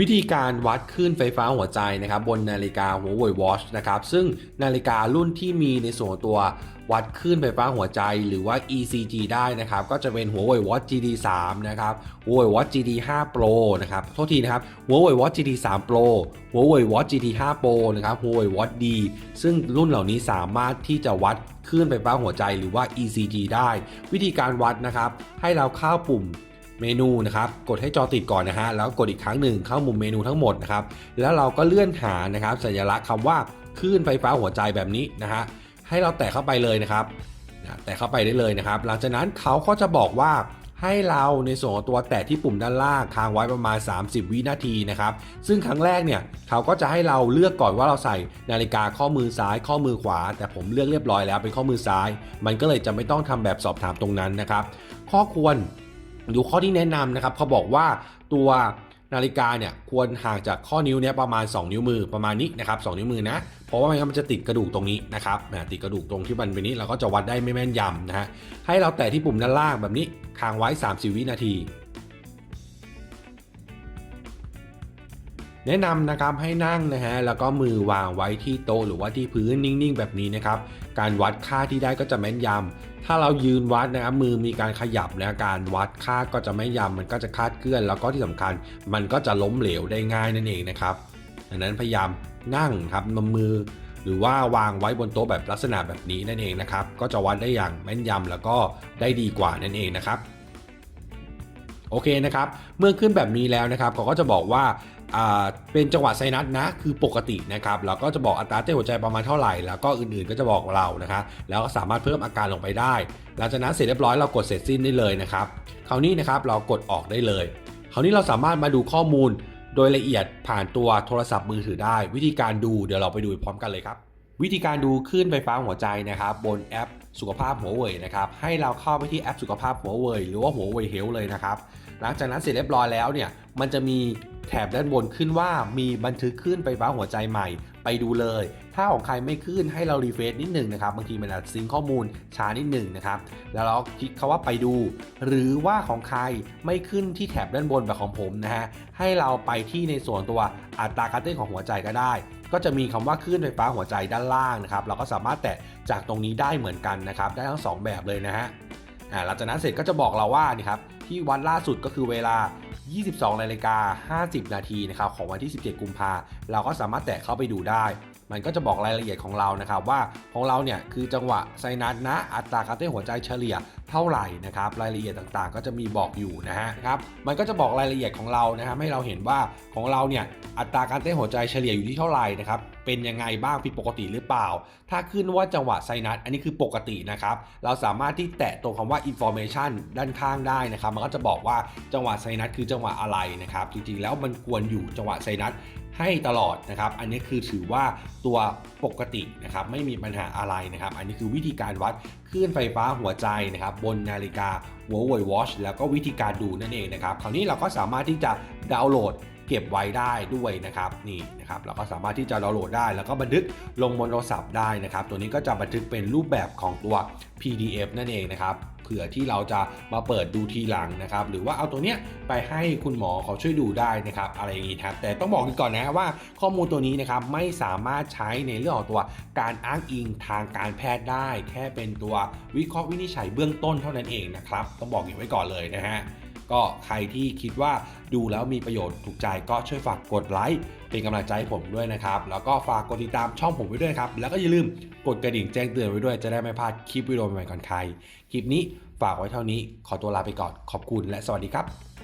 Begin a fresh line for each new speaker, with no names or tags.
วิธีการวัดคลื่นไฟฟ้าหัวใจนะครับบนนาฬิกา Huawei Watch นะครับซึ่งนาฬิการุ่นที่มีในส่วนตัววัดคลื่นไฟฟ้าหัวใจหรือว่า ECG ได้นะครับก็จะเป็น Huawei Watch GT 3นะครับ Huawei Watch GT 5 Pro นะครับโทษทีนะครับ Huawei Watch GT 3 Pro Huawei Watch GT 5 Pro นะครับ Huawei Watch D ซึ่งรุ่นเหล่านี้สามารถที่จะวัดคลื่นไฟฟ้าหัวใจหรือว่า ECG ได้ วิธีการวัดนะครับให้เราเข้าปุ่ม เมนูนะครับกดให้จอติดก่อนนะฮะแล้วกดอีกครั้งหนึ่งเข้ามุมเมนูทั้งหมดนะครับแล้วเราก็เลื่อนหานะครับสัญลักษณ์คำว่าคลื่นไฟฟ้าหัวใจแบบนี้นะฮะให้เราแตะเข้าไปเลยนะครับแตะเข้าไปได้เลยนะครับ หลังจากนั้นเขาก็จะบอกว่าให้เราในส่วนของตัวแตะที่ปุ่มด้านล่างค้างไว้ประมาณ 30 วินาทีนะครับ ซึ่งครั้งแรกเนี่ยเขาก็จะให้เราเลือกก่อนว่าเราใส่นาฬิกาข้อมือซ้ายข้อมือขวา แต่ผมเลือกเรียบร้อยแล้วเป็นข้อมือซ้าย มันก็เลยจะไม่ต้องทำแบบสอบถามตรงนั้นนะครับ ข้อควร ดูข้อที่แนะนำนะครับเขาบอกว่าตัวนาฬิกาเนี่ยควรห่างจากข้อนิ้วเนี่ยประมาณ 2 นิ้วมือประมาณนี้นะครับ2นิ้วมือนะเพราะว่าไม่งั้นมันจะติดกระดูกตรงนี้นะครับนะติดกระดูกตรงที่มันเป็นนี้เราก็จะวัดได้ไม่แม่นยำนะฮะให้เราแตะที่ปุ่มด้านล่างแบบนี้ค้างไว้30วินาที แนะนำนะครับให้นั่งนะฮะแล้วก็มือวางไว้ที่โต๊ะหรือว่าที่พื้นนิ่งๆ แบบนี้นะครับการวัดค่าที่ได้ก็จะแม่นยำถ้าเรายืนวัดนะครับมือมีการขยับนะการวัดค่าก็จะไม่ยำมันก็จะคาดเคลื่อน แล้วก็ที่สำคัญ มันก็จะล้มเหลวได้ง่ายนั่นเองนะครับดังนั้นพยายามนั่งครับนำมือหรือว่าวางไว้บนโต๊ะแบบลักษณะแบบนี้นั่นเองนะครับ ก็จะวัดได้อย่างแม่นยำแล้วก็ได้ดีกว่านั่นเองนะครับ โอเคนะครับ เมื่อขึ้นแบบนี้แล้วนะครับเขาก็จะบอกว่าเป็นจังหวะไซนัสนะคือปกตินะครับแล้วก็จะบอกอัตราเต้นหัวใจประมาณเท่าไหร่ แล้วก็อื่นๆก็จะบอกเรานะครับแล้วก็สามารถเพิ่มอาการลงไปได้หลังจากนั้นเสร็จเรียบร้อยเรากดเสร็จสิ้นได้เลยนะครับคราวนี้นะครับเรากดออกได้เลย คราวนี้เราสามารถมาดูข้อมูลโดยละเอียดผ่านตัวโทรศัพท์มือถือได้ วิธีการดูเดี๋ยวเราไปดูพร้อมกันเลยครับวิธีการดูคลื่นไฟฟ้าหัวใจนะครับบนแอป สุขภาพหัวเว่ยนะครับให้เราเข้าไปที่แอปสุขภาพหัวเว่ยหรือว่าหัวเว่ยเฮลเลยนะครับหลังจากนั้นเสร็จเรียบร้อยแล้วเนี่ย มันจะมีแถบด้านบนขึ้นว่ามีบันทึกคลื่นไฟฟ้าหัวใจใหม่ ไปดูเลย ถ้าของใครไม่ขึ้นให้เรารีเฟรชนิดหนึ่งนะครับบางทีมันอาจซิงข้อมูลช้านิดหนึ่งนะครับแล้วเราคลิกคาว่าไปดู หรือว่าของใครไม่ขึ้นที่แถบด้านบนแบบของผมนะฮะให้เราไปที่ในส่วนตัวอัตราการเต้นของหัวใจก็ได้ ก็จะมีคำว่าคลื่นไฟฟ้าหัวใจด้านล่างนะครับเราก็สามารถแตะจากตรงนี้ได้เหมือนกันนะครับได้ทั้ง 2 แบบเลยนะฮะหลังจากนั้นเสร็จก็จะบอกเราว่านี่ครับที่วัดล่าสุดก็คือเวลา 22นาฬิกา50 นาทีนะครับของวันที่ 17 กุมภาเราก็สามารถแตะเข้าไปดูได้ มันก็จะบอกรายละเอียดของเรานะครับว่าของเราเนี่ยคือจังหวะไซนัสนะอัตราการเต้นหัวใจเฉลี่ยเท่าไหร่นะครับรายละเอียดต่างๆ ก็จะมีบอกอยู่นะฮะครับมันก็จะบอกรายละเอียดของเรานะครับให้เราเห็นว่าของเราเนี่ยอัตราการเต้นหัวใจเฉลี่ยอยู่ที่เท่าไหร่นะครับเป็นยังไงบ้างผิดปกติหรือเปล่า ถ้าขึ้นว่าจังหวะไซนัสอันนี้คือปกตินะครับเราสามารถที่แตะตรงคำว่า information ด้านข้างได้นะครับ มันก็จะบอกว่าจังหวะไซนัสคือจังหวะอะไรนะครับจริงๆแล้วมันควรอยู่จังหวะไซนัส ให้ตลอดนะครับ อันนี้คือถือว่าตัวปกตินะครับไม่มีปัญหาอะไรนะครับ อันนี้คือวิธีการวัดคลื่นไฟฟ้าหัวใจนะครับบนนาฬิกา Huawei Watch แล้วก็วิธีการดูนั่นเองนะครับ คราวนี้เราก็สามารถที่จะดาวน์โหลด เก็บไว้ได้ด้วยนะครับนี่นะครับเราก็สามารถที่จะดาวน์โหลดได้ แล้วก็บันทึกลงบนโทรศัพท์ได้นะครับ ตัวนี้ก็จะบันทึกเป็นรูปแบบของตัว PDF นั่นเองนะครับเผื่อที่เราจะมาเปิดดูทีหลังนะครับ หรือว่าเอาตัวเนี้ยไปให้คุณหมอเขาช่วยดูได้นะครับ อะไรอย่างนี้ครับแต่ต้องบอกกันก่อนนะว่าข้อมูลตัวนี้นะครับไม่สามารถใช้ในเรื่องของตัวการอ้างอิงทางการแพทย์ได้ แค่เป็นตัววิเคราะห์วินิจฉัยเบื้องต้นเท่านั้นเองนะครับ ต้องบอกอย่างไว้ก่อนเลยนะฮะ ก็ใครที่คิดว่าดูแล้วมีประโยชน์ถูกใจก็ช่วยฝากกดไลค์เป็นกำลังใจให้ผมด้วยนะครับ แล้วก็ฝากกดติดตามช่องผมไว้ด้วยครับ แล้วก็อย่าลืมกดกระดิ่งแจ้งเตือนไว้ด้วยจะได้ไม่พลาดคลิปวิดีโอใหม่ๆก่อนใคร คลิปนี้ฝากไว้เท่านี้ขอตัวลาไปก่อนขอบคุณและสวัสดีครับ